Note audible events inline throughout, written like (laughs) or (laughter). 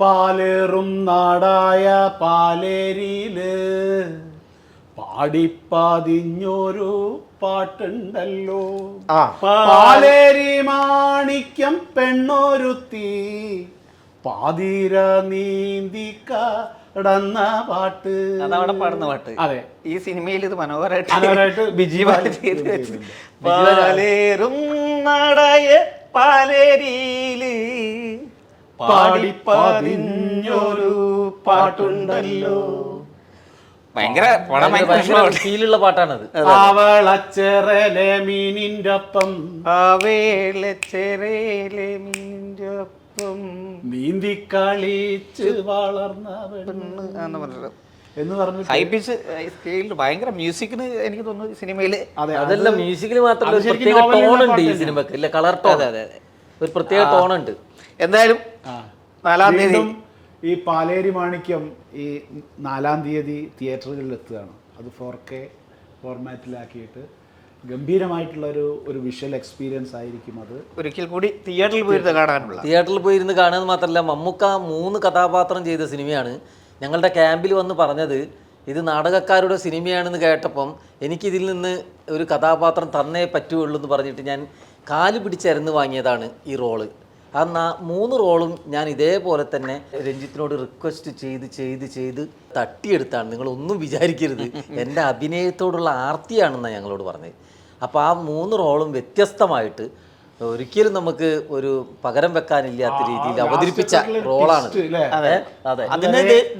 പാലേറും നാടായ പാലേരിയിൽ. പാടിപ്പാതിഞ്ഞൊരു പാട്ടുണ്ടല്ലോ. പാലേരി മാണിക്യം പെണ്ണൊരുത്തി. പാതിര നീന്തി കടന്ന പാട്ട്. അതവിടെ പാടുന്ന പാട്ട്. അതെ. ഈ സിനിമയിൽ ഇത് മനോഹരമായിട്ട് ബിജി. (laughs) പാലേറും നാടായ പാലേരിയിൽ. പാടിപ്പതിഞ്ഞൊരു പാട്ടുണ്ടല്ലോ. ഭയങ്കര പടം ഭയങ്കര. ഫീലുള്ള പാട്ടാണത്. അവളച്ചെറലെ മീനിന്റെ ഒപ്പം ആവേള മീനിന്റെ ഒപ്പം നീന്തി കളിച്ച് വളർന്ന പെണ്ണ് എന്ന് പറഞ്ഞത് എന്ന് പറഞ്ഞിട്ട് ഹൈ പിച്ച് സ്കെയിലിൽ ഭയങ്കര മ്യൂസിക്കിന് എനിക്ക് തോന്നുന്നു സിനിമയിൽ അതെ അതല്ല മ്യൂസിക്കിൽ മാത്രമല്ല ടോൺ ഉണ്ട് ഈ സിനിമക്ക് ഇല്ല കളർ ടോൺ അതെ, അതെ, അതെ. ഒരു പ്രത്യേക ടോൺ ഉണ്ട് എന്തായാലും നാലാം തീയതി ഈ പാലേരി മാണിക്യം ഈ നാലാം തീയതി തിയേറ്ററുകളിൽ എത്തുകയാണ്. അത് ഫോർ കെ ഫോർമാറ്റിലാക്കിയിട്ട് ഗംഭീരമായിട്ടുള്ള ഒരു ഒരു വിഷ്വൽ എക്സ്പീരിയൻസ് ആയിരിക്കും അത്. ഒരിക്കൽ കൂടി തിയേറ്ററിൽ പോയിരുന്ന് കാണാനുള്ള തിയേറ്ററിൽ പോയി കാണുക കാണുന്നത് മാത്രമല്ല മമ്മൂക്ക മൂന്ന് കഥാപാത്രം ചെയ്ത സിനിമയാണ്. ഞങ്ങളുടെ ക്യാമ്പിൽ വന്ന് പറഞ്ഞത് ഇത് നാടകക്കാരുടെ സിനിമയാണെന്ന് കേട്ടപ്പം എനിക്കിതിൽ നിന്ന് ഒരു കഥാപാത്രം തന്നേ പറ്റുള്ളൂ എന്ന് പറഞ്ഞിട്ട് ഞാൻ കാൽ പിടിച്ചരന്ന് വാങ്ങിയതാണ് ഈ റോൾ. ആ മൂന്ന് റോളും ഞാൻ ഇതേപോലെ തന്നെ രഞ്ജിത്തിനോട് റിക്വസ്റ്റ് ചെയ്ത് ചെയ്ത് ചെയ്ത് തട്ടിയെടുത്താണ്. നിങ്ങളൊന്നും വിചാരിക്കരുത്. എന്റെ അഭിനയത്തോടുള്ള ആർത്തിയാണെന്നാണ് ഞങ്ങളോട് പറഞ്ഞത്. അപ്പോൾ ആ മൂന്ന് റോളും വ്യത്യസ്തമായിട്ട് ഒരിക്കലും നമുക്ക് ഒരു പകരം വെക്കാനില്ലാത്ത രീതിയിൽ അവതരിപ്പിച്ച റോളാണ്. അതെ. അതെ. അതിന് ദേ-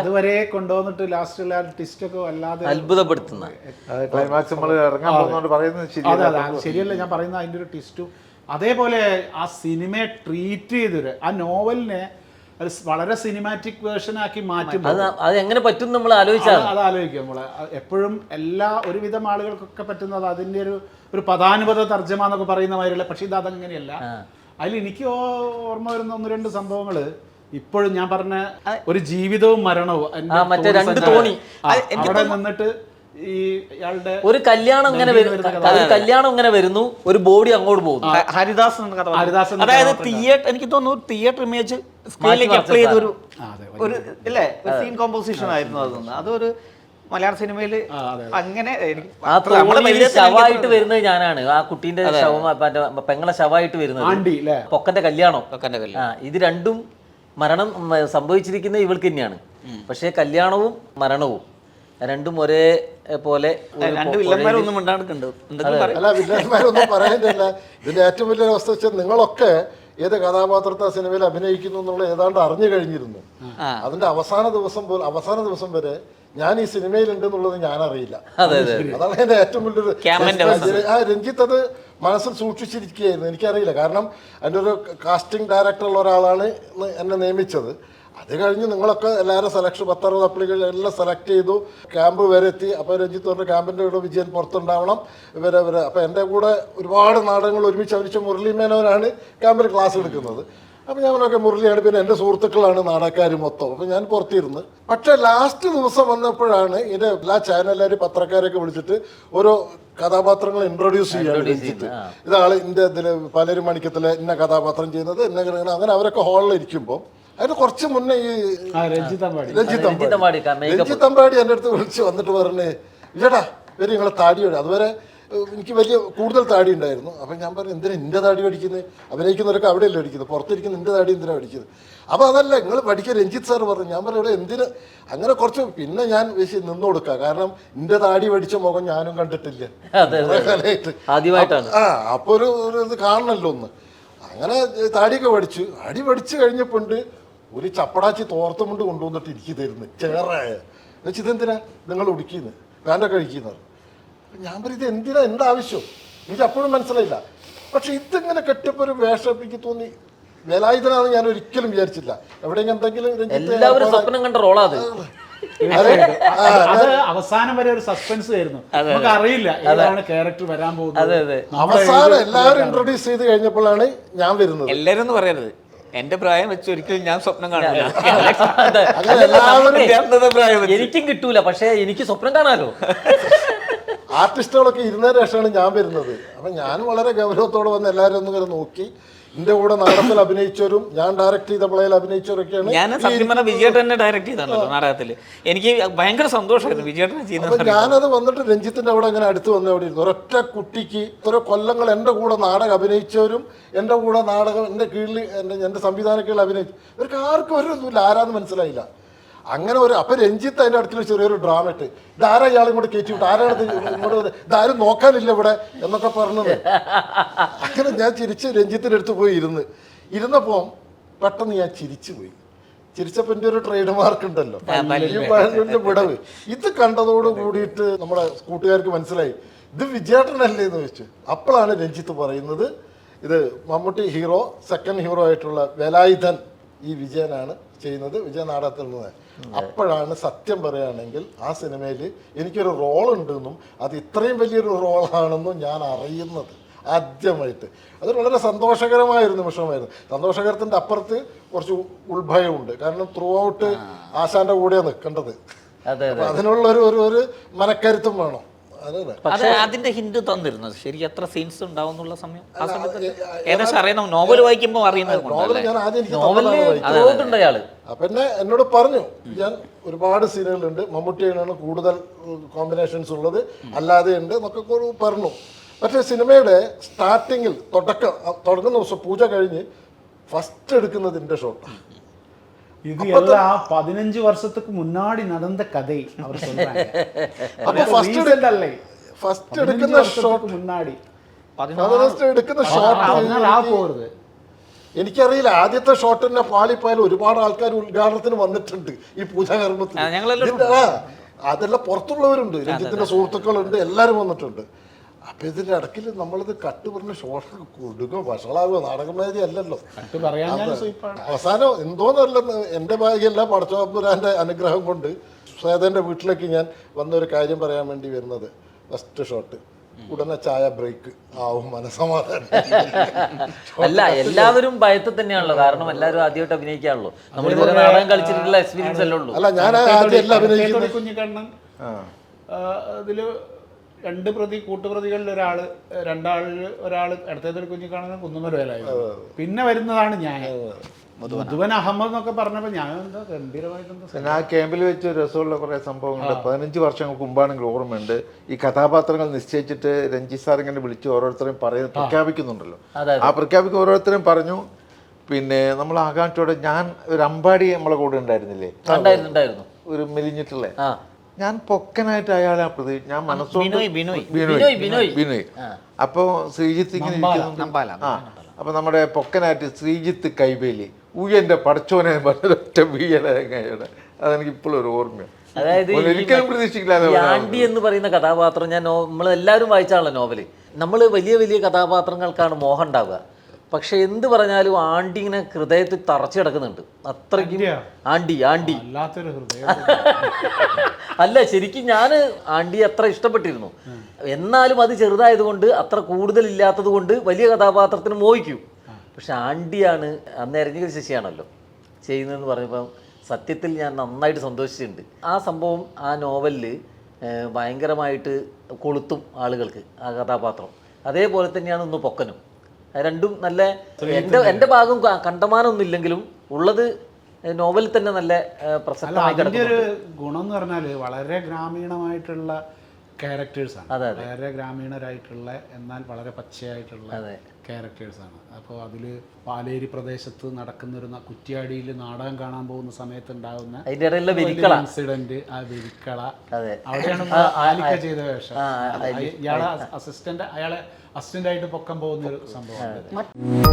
അതുവരെ കൊണ്ടുവന്നിട്ട് ലാസ്റ്റിൽ ട്വിസ്റ്റ് ഒക്കെ വല്ലാതെ അത്ഭുതപ്പെടുത്തുന്ന. ക്ലൈമാക്സ് നമ്മൾ ഇറങ്ങാൻ പോകുന്നോണ്ട് പറയുന്നത് അതെ ശരിയല്ല ഞാൻ പറയുന്ന അതിന്റെ ഒരു ട്വിസ്റ്റും അതേപോലെ ആ സിനിമയെ ട്രീറ്റ് ചെയ്തൊരു ആ നോവലിനെ വളരെ സിനിമാറ്റിക് വേർഷൻ ആക്കി മാറ്റും അത് അത് എങ്ങനെ പറ്റും നമ്മൾ ആലോചിച്ചാൽ അത് ആലോചിക്കും നമ്മൾ. എപ്പോഴും എല്ലാ ഒരുവിധം ആളുകൾക്കൊക്കെ പറ്റുന്നത് അതിന്റെ ഒരു ഒരു പദാനുപത തർജമ എന്നൊക്കെ പറയുന്ന മാതിരിയുള്ള പക്ഷേ ഇത് അതങ്ങനെയല്ല. അതിൽ എനിക്ക് ഓ- ഓർമ്മ വരുന്ന ഒന്ന് രണ്ട് സംഭവങ്ങൾ. ഇപ്പോഴും ഞാൻ പറഞ്ഞ ഒരു ജീവിതവും മരണവും മറ്റേ രണ്ട് തോണി. അവിടെ നിന്നിട്ട് ഈ ഇയാളുടെ ഒരു കല്യാണം ഇങ്ങനെ വരുന്നു ഒരു കല്യാണം ഇങ്ങനെ വരുന്നു ഒരു ബോഡി അങ്ങോട്ട് പോകുന്നു. ഹരിദാസ് എന്ന കഥ ഹരിദാസ് അതായത് തിയേറ്റർ എനിക്ക് തോന്നുന്നു തിയേറ്റർ ഇമേജ് സ്ക്രീനിലേക്ക് അപ്ലൈ ചെയ്ത ഒരു അതെ, ഒരു ഇല്ലേ? സീൻ കോമ്പോസിഷൻ ആയിരുന്നു അതൊന്ന് അതൊരു മലയാള സിനിമയിൽ അങ്ങനെ ശവമായിട്ട് വരുന്നത് ഞാനാണ്. ആ കുട്ടീന്റെ ശവം പെങ്ങളെ ശവായിട്ട് വരുന്നത്. പൊക്കന്റെ കല്യാണം. പൊക്കന്റെ കല്യാണം. ഇത് രണ്ടും മരണം സംഭവിച്ചിരിക്കുന്നത് ഇവൾക്ക് തന്നെയാണ്. പക്ഷേ കല്യാണവും മരണവും രണ്ടും ഒരേ പോലെ അല്ല വില്ലന്മാരൊന്നും ഇതിന്റെ ഏറ്റവും വലിയ അവസ്ഥ വെച്ചാൽ നിങ്ങളൊക്കെ ഏത് കഥാപാത്രത്തെ സിനിമയിൽ അഭിനയിക്കുന്നു എന്നുള്ള ഏതാണ്ട് അറിഞ്ഞു കഴിഞ്ഞിരുന്നു. അതിന്റെ അവസാന ദിവസം പോലും അവസാന ദിവസം വരെ ഞാൻ ഈ സിനിമയിൽ ഉണ്ടെന്നുള്ളത് ഞാൻ അറിയില്ല അതെ അതെ. അതാണ് എന്റെ ഏറ്റവും വലിയൊരു ആ രഞ്ജിത്ത് അത് മനസ്സിൽ സൂക്ഷിച്ചിരിക്കുകയായിരുന്നു. എനിക്കറിയില്ല. കാരണം അതിന്റെ ഒരു കാസ്റ്റിംഗ് ഡയറക്ടറുള്ള ഒരാളാണ് എന്നെ നിയമിച്ചത്. അത് കഴിഞ്ഞ് നിങ്ങളൊക്കെ എല്ലാവരും സെലക്ഷൻ പത്തറുപത് അപ്ലിക്കേഷൻ എല്ലാം സെലക്ട് ചെയ്തു. ക്യാമ്പ് വരെ എത്തി. അപ്പോൾ രഞ്ജിത്ത് പറഞ്ഞ ക്യാമ്പിന്റെ കൂടെ വിജയൻ പുറത്തുണ്ടാവണം. ഇവരെ ഇവരെ. അപ്പോൾ എന്റെ കൂടെ ഒരുപാട് നാടകങ്ങൾ ഒരുമിച്ച് അവരിച്ച മുരളി മേനോനാണ് ക്യാമ്പിൽ ക്ലാസ് എടുക്കുന്നത്. അപ്പോൾ ഞാനൊക്കെ മുരളിയാണ്. പിന്നെ എന്റെ സുഹൃത്തുക്കളാണ് നാടകക്കാർ മൊത്തം. അപ്പോൾ ഞാൻ പുറത്തിരുന്ന്. പക്ഷേ ലാസ്റ്റ് ദിവസം വന്നപ്പോഴാണ് ഇതിന്റെ എല്ലാ ചാനലുകാരും പത്രക്കാരെയൊക്കെ വിളിച്ചിട്ട് ഓരോ കഥാപാത്രങ്ങൾ ഇൻട്രൊഡ്യൂസ് ചെയ്യാൻ രഞ്ജിത്ത് ഇതാണ് ഇന്ത്യ ഇതിൽ പലരും മണിക്കത്തിലെ ഇന്ന കഥാപാത്രം ചെയ്യുന്നത് ഇന്ന അങ്ങനെ അവരൊക്കെ ഹാളിൽ ഇരിക്കുമ്പോൾ അതിന് കുറച്ച് മുന്നേ ഈ രഞ്ജിത്ത് അമ്പാടി. രഞ്ജിത്ത് രഞ്ജിത്ത് അമ്പാടി, എന്റെ അടുത്ത് വിളിച്ച് വന്നിട്ട് പറഞ്ഞേ ഇല്ലടാ ഇവർ നിങ്ങളെ താടിയോടെ. അതുവരെ എനിക്ക് വലിയ കൂടുതൽ താടി ഉണ്ടായിരുന്നു. അപ്പം ഞാൻ പറഞ്ഞു എന്തിനാ എന്റെ താടി പഠിക്കുന്നത് അഭിനയിക്കുന്നവരൊക്കെ അവിടെയല്ലേ അടിക്കുന്നത്? പുറത്തിരിക്കുന്ന എന്റെ താടി എന്തിനാണ് പഠിക്കുന്നത് അപ്പോൾ അതല്ല നിങ്ങൾ പഠിക്കുക രഞ്ജിത്ത് സാർ പറഞ്ഞു ഞാൻ പറഞ്ഞു ഇവിടെ എന്തിന്? അങ്ങനെ കുറച്ച് പിന്നെ ഞാൻ വെച്ച് നിന്ന് കൊടുക്കുക കാരണം എന്റെ താടി പഠിച്ച മുഖം ഞാനും കണ്ടിട്ടില്ല. ആദ്യമായിട്ടാണ്. ആ അപ്പോൾ ഒരു ഒരു ഇത് കാണണമല്ലോ ഒന്ന്. അങ്ങനെ താടിയൊക്കെ പഠിച്ചു. അടി പഠിച്ചു കഴിഞ്ഞപ്പോൾ ഉണ്ട് ഒരു ചപ്പടാച്ചി തോർത്തും കൊണ്ട് കൊണ്ടുവന്നിട്ട് എനിക്ക് തരുന്നു ചേറായ. എന്നുവെച്ചാൽ ഇതെന്തിനാ? നിങ്ങൾ ഉടിക്കുന്നത് പാന്റൊക്കെ അഴിക്കുന്നത് ഞാൻ പറയും ഇത് എന്തിനാ? എന്താവശ്യം? എനിക്ക് അപ്പോഴും മനസ്സിലായില്ല. പക്ഷെ ഇതിങ്ങനെ കെട്ടിയപ്പോൾ ഒരു വേഷം എനിക്ക് തോന്നി. വേലായുധനാണെന്ന് ഞാൻ ഒരിക്കലും വിചാരിച്ചില്ല. എവിടെയെങ്കിലും എന്തെങ്കിലും എല്ലാവരും സ്വപ്നം കണ്ട റോളാ അത്. അവസാനം വരെ ഒരു സസ്പെൻസ് ആയിരുന്നു. നമുക്ക് അറിയില്ല ഏതാണ് ക്യാരക്ടർ വരാൻ പോകുന്നത്. അതെ അതെ. അവസാനം എല്ലാവരും ഇൻട്രൊഡ്യൂസ് ചെയ്ത് കഴിഞ്ഞപ്പോഴാണ് ഞാൻ വരുന്നത്. എല്ലാരും എന്ന് പറയരുത്. എന്റെ പ്രായം വെച്ച് ഒരിക്കലും ഞാൻ സ്വപ്നം കാണില്ല. എല്ലാവരും എനിക്കും കിട്ടൂല പക്ഷെ എനിക്ക് സ്വപ്നം കാണാലോ. (laughs) ആർട്ടിസ്റ്റുകളൊക്കെ ഇരുന്നതിന് ശേഷമാണ് ഞാൻ വരുന്നത്. അപ്പം ഞാൻ വളരെ ഗൗരവത്തോടെ വന്ന് എല്ലാവരും ഒന്നും കൂടെ നോക്കി. എന്റെ കൂടെ നാടകത്തിൽ അഭിനയിച്ചവരും ഞാൻ ഡയറക്ട് ചെയ്ത പ്ലേയിൽ അഭിനയിച്ചവരൊക്കെയാണ്. ഞാൻ സത്യം പറഞ്ഞ വിജയേട്ടൻ തന്നെ ഡയറക്റ്റ് ചെയ്താണല്ലോ നാടകത്തിൽ എനിക്ക് ഭയങ്കര സന്തോഷമായിരുന്നു വിജയേട്ടനെ ചെയ്യുന്നത് ഞാനത് വന്നിട്ട് രഞ്ജിത്തിന്റെ അവിടെ അങ്ങനെ അടുത്ത് വന്ന് അവിടെ ഇരുന്നു. ഒരൊറ്റ കുട്ടിക്ക് ഓരോ കൊല്ലങ്ങൾ എന്റെ കൂടെ നാടകം അഭിനയിച്ചവരും എന്റെ കൂടെ നാടകം എന്റെ കീഴിൽ എന്റെ എന്റെ സംവിധാന കീഴിൽ അഭിനയിച്ചു ഇവർക്ക് ആർക്കും ഒരു ഒന്നുമില്ല ആരാന്ന് മനസ്സിലായില്ല. അങ്ങനെ ഒരു അപ്പൊ രഞ്ജിത്ത് അതിന്റെ അടുത്തിൽ ചെറിയൊരു ഡ്രാമ ഇട്ട് ഇതാരാ ഇയാളെ ഇങ്ങോട്ട് കയറ്റി വിട്ടു ആരാണ് ഇങ്ങോട്ട്? ഇതാരും നോക്കാനില്ല ഇവിടെ എന്നൊക്കെ പറഞ്ഞത്. അങ്ങനെ ഞാൻ ചിരിച്ച് രഞ്ജിത്തിന്റെ അടുത്ത് പോയി ഇരുന്ന്. ഇരുന്നപ്പോ പെട്ടെന്ന് ഞാൻ ചിരിച്ചു പോയി. ചിരിച്ചപ്പോ എന്റെ ഒരു ട്രേഡ് മാർക്ക് ഉണ്ടല്ലോ വിടവ്. ഇത് കണ്ടതോട് കൂടിയിട്ട് നമ്മുടെ കൂട്ടുകാർക്ക് മനസ്സിലായി. ഇത് വിജയേട്ടനല്ലേ എന്ന് ചോദിച്ചു. അപ്പോഴാണ് രഞ്ജിത്ത് പറയുന്നത് ഇത് മമ്മൂട്ടി ഹീറോ സെക്കൻഡ് ഹീറോ ആയിട്ടുള്ള വേലായുധൻ ഈ വിജയനാണ് ചെയ്യുന്നത് വിജയ നാടകത്തിൽ നിന്ന് അപ്പോഴാണ് സത്യം പറയുകയാണെങ്കിൽ ആ സിനിമയിൽ എനിക്കൊരു റോൾ ഉണ്ടെന്നും അത് ഇത്രയും വലിയൊരു റോളാണെന്നും ഞാൻ അറിയുന്നത് ആദ്യമായിട്ട്. അത് വളരെ സന്തോഷകരമായ ഒരു നിമിഷമായിരുന്നു സന്തോഷകരത്തിന്റെ അപ്പുറത്ത് കുറച്ച് ഉത്ഭയമുണ്ട്. കാരണം ത്രൂ ഔട്ട് ആശാന്റെ കൂടെയാണ് നിൽക്കേണ്ടത്. അതിനുള്ള ഒരു ഒരു മനക്കരുത്തും വേണം. അതെ അതിന്റെ ഹിന്റ് തന്നിരുന്നത് ശരി എത്ര സീൻസ് ഉണ്ടാവും എന്നുള്ള സമയം? ആ സമയത്ത് ഏകദേശം അറിയണം നോവൽ വായിക്കുമ്പോൾ അറിയുന്നത് പിന്നെ അയാൾ എന്നോട് പറഞ്ഞു ഞാൻ ഒരുപാട് സീനുകളുണ്ട്. മമ്മൂട്ടിയാണ് കൂടുതൽ കോമ്പിനേഷൻസ് ഉള്ളത്. അല്ലാതെ ഉണ്ട് എന്നൊക്കെ പറഞ്ഞു. പക്ഷേ സിനിമയുടെ സ്റ്റാർട്ടിങ്ങിൽ തുടക്കം തുടങ്ങുന്ന ദിവസം പൂജ കഴിഞ്ഞ് ഫസ്റ്റ് എടുക്കുന്നത് എന്റെ ഷോട്ടാണ് இது எல்லாம் பதினஞ்சு வருஷத்துக்கு முன்னாடி நடந்த கதை அவர் சொல்றாங்க അപ്പൊ ഫസ്റ്റ് Recent அல்ல ഫസ്റ്റ് பதினஞ்சு എടുക്കുന്ന ഷോട്ട് வருஷத்துக்கு முன்னாடி (laughs) ഫസ്റ്റ് എടുക്കുന്ന ഷോട്ട് அதனால ஆ போறது എനിക്കറിയില്ല ആദ്യത്തെ ഷോട്ട് തന്നെ പാളിപ്പോയാൽ ഒരുപാട് ആൾക്കാർ ഉദ്ഘാടനത്തിന് വന്നിട്ടുണ്ട് ഈ പൂജാകർമ്മത്തിൽ ആ, ഞങ്ങളെല്ലാവരും ഇതിന്റെ- ആ, അതെല്ലാം പുറത്തുള്ളവരുണ്ട് രഞ്ജിത്തിന്റെ സുഹൃത്തുക്കളുണ്ട് എല്ലാവരും വന്നിട്ടുണ്ട് അപ്പൊ ഇതിന്റെ ഇടയ്ക്കിൽ നമ്മളിത് കട്ട് പറഞ്ഞ ഷോർട്ട് കൊടുക്കുക വഷളാകുക നാടകമേതി അല്ലല്ലോ. കട്ട് അവസാനം എന്തോന്നല്ലെന്ന് എന്റെ ഭാഗ്യമല്ല പടച്ചോപുരാന്റെ അനുഗ്രഹം കൊണ്ട് സ്വേതന്റെ വീട്ടിലേക്ക് ഞാൻ വന്നൊരു കാര്യം പറയാൻ വേണ്ടി വരുന്നത്. ഫസ്റ്റ് ഷോട്ട് ഉടനെ ചായ ബ്രേക്ക് ആവും മനസമാധാനം അല്ല എല്ലാവരും ഭയത്തിൽ തന്നെയാണല്ലോ. കാരണം എല്ലാവരും ആദ്യമായിട്ട് അഭിനയിക്കാണല്ലോ. നമ്മൾ ഇതുവരെ നാടകം കളിച്ചിട്ടുള്ള എക്സ്പീരിയൻസ് അല്ലേ ഉള്ളൂ? അല്ല ഞാൻ ആദ്യം എല്ലാം അഭിനയിക്കുന്നത് കുഞ്ഞിക്കണ്ണൻ അതിൽ രണ്ട് പ്രതി കൂട്ടുപ്രതികളിൽ ഒരാൾ രണ്ടാളിൽ ഒരാൾ അടുത്തേതൊരു കുഞ്ഞിക്കണ്ണൻ കുന്നുമരവേലായിരുന്നു പിന്നെ വരുന്നതാണ് ഞാൻ. മധുവൻ അഹമ്മദ് എന്നൊക്കെ പറഞ്ഞപ്പോ ഞാൻ എന്താ ഗംഭീരമായിട്ട് എന്താ പിന്നെ ആ ക്യാമ്പിൽ വെച്ച് രസമുള്ള കുറേ സംഭവങ്ങളുണ്ട്. പതിനഞ്ച് വർഷങ്ങൾക്ക് മുമ്പാണെങ്കിൽ ഓർമ്മയുണ്ട്. ഈ കഥാപാത്രങ്ങൾ നിശ്ചയിച്ചിട്ട് രഞ്ജിത് സാർ ഇങ്ങനെ വിളിച്ച് ഓരോരുത്തരെയും പറയുന്നത് പ്രഖ്യാപിക്കുന്നുണ്ടല്ലോ. ആ പ്രഖ്യാപിക്കും ഓരോരുത്തരും പറഞ്ഞു പിന്നെ നമ്മൾ ആകാംക്ഷയോടെ ഞാൻ ഒരു അമ്പാടി നമ്മളെ കൂടെ ഉണ്ടായിരുന്നില്ലേ? ഉണ്ടായിരുന്നു ഉണ്ടായിരുന്നു. ഒരു മെലിഞ്ഞിട്ടുള്ള ഞാൻ പൊക്കനായിട്ട് അയാളെ പ്രതി ഞാൻ മനസ്സുകൊണ്ട് ബിനോയ്, ബിനോയ്. ബിനോയ്, ബിനോയ്. ബിനോയ്. അപ്പോ ശ്രീജിത്ത് ഇങ്ങനെ. ആ അപ്പൊ നമ്മുടെ പൊക്കനായിട്ട് ശ്രീജിത്ത് കൈവേലി. ഉയന്റെ പടച്ചോനെ ഒറ്റ വീയലയുടെ അതെനിക്ക് ഇപ്പോഴും ഒരു ഓർമ്മയാണ് അതായത് ഒരിക്കലും പ്രതീക്ഷിക്കില്ലാതെ ഈ എന്ന് പറയുന്ന കഥാപാത്രം ഞാൻ നമ്മൾ എല്ലാവരും വായിച്ചാണല്ലോ നോവൽ. നമ്മൾ വലിയ വലിയ കഥാപാത്രങ്ങൾക്കാണ് മോഹം ഉണ്ടാവുക. പക്ഷെ എന്ത് പറഞ്ഞാലും ആണ്ടി ഇങ്ങനെ ഹൃദയത്തിൽ തറച്ചു കിടക്കുന്നുണ്ട്. അത്രയ്ക്കും ആണ്ടി ആണ്ടി. (laughs) അല്ല ശരിക്കും ഞാൻ ആണ്ടി അത്ര ഇഷ്ടപ്പെട്ടിരുന്നു. എന്നാലും അത് ചെറുതായതുകൊണ്ട് അത്ര കൂടുതലില്ലാത്തത് കൊണ്ട് വലിയ കഥാപാത്രത്തിന് മോഹിക്കും. പക്ഷെ ആണ്ടിയാണ് അന്ന് എരഞ്ഞിക്കൽ ശശിയാണല്ലോ ചെയ്യുന്നതെന്ന് പറഞ്ഞപ്പം സത്യത്തിൽ ഞാൻ നന്നായിട്ട് സന്തോഷിച്ചിട്ടുണ്ട്. ആ സംഭവം ആ നോവലിൽ ഭയങ്കരമായിട്ട് കൊളുത്തും ആളുകൾക്ക് ആ കഥാപാത്രം. അതേപോലെ തന്നെയാണ് ഒന്ന് പൊക്കനും. രണ്ടും നല്ല എന്റെ എന്റെ ഭാഗം കണ്ടമാനമൊന്നും ഇല്ലെങ്കിലും ഉള്ളത് നോവലിൽ തന്നെ നല്ല പ്രസക്തമായി ഒരു ഗുണം എന്ന് പറഞ്ഞാൽ വളരെ ഗ്രാമീണമായിട്ടുള്ള ക്യാരക്ടേഴ്സ് ആണ്. അതെ, അതെ. വളരെ ഗ്രാമീണരായിട്ടുള്ള എന്നാൽ വളരെ പച്ചയായിട്ടുള്ള ക്യാരക്ടേഴ്സാണ് അപ്പോൾ അതിൽ പാലേരി പ്രദേശത്ത് നടക്കുന്നൊരു കുറ്റ്യാടിയിൽ നാടകം കാണാൻ പോകുന്ന സമയത്ത് ഉണ്ടാകുന്ന ഇൻസിഡന്റ് ആ വെരിക്കള. അവിടെയാണ് ആലിക്ക ചെയ്ത വേഷം. ഇയാളെ അസിസ്റ്റന്റ് അയാളെ അസിസ്റ്റന്റ് ആയിട്ട് പൊക്കം പോകുന്ന ഒരു സംഭവം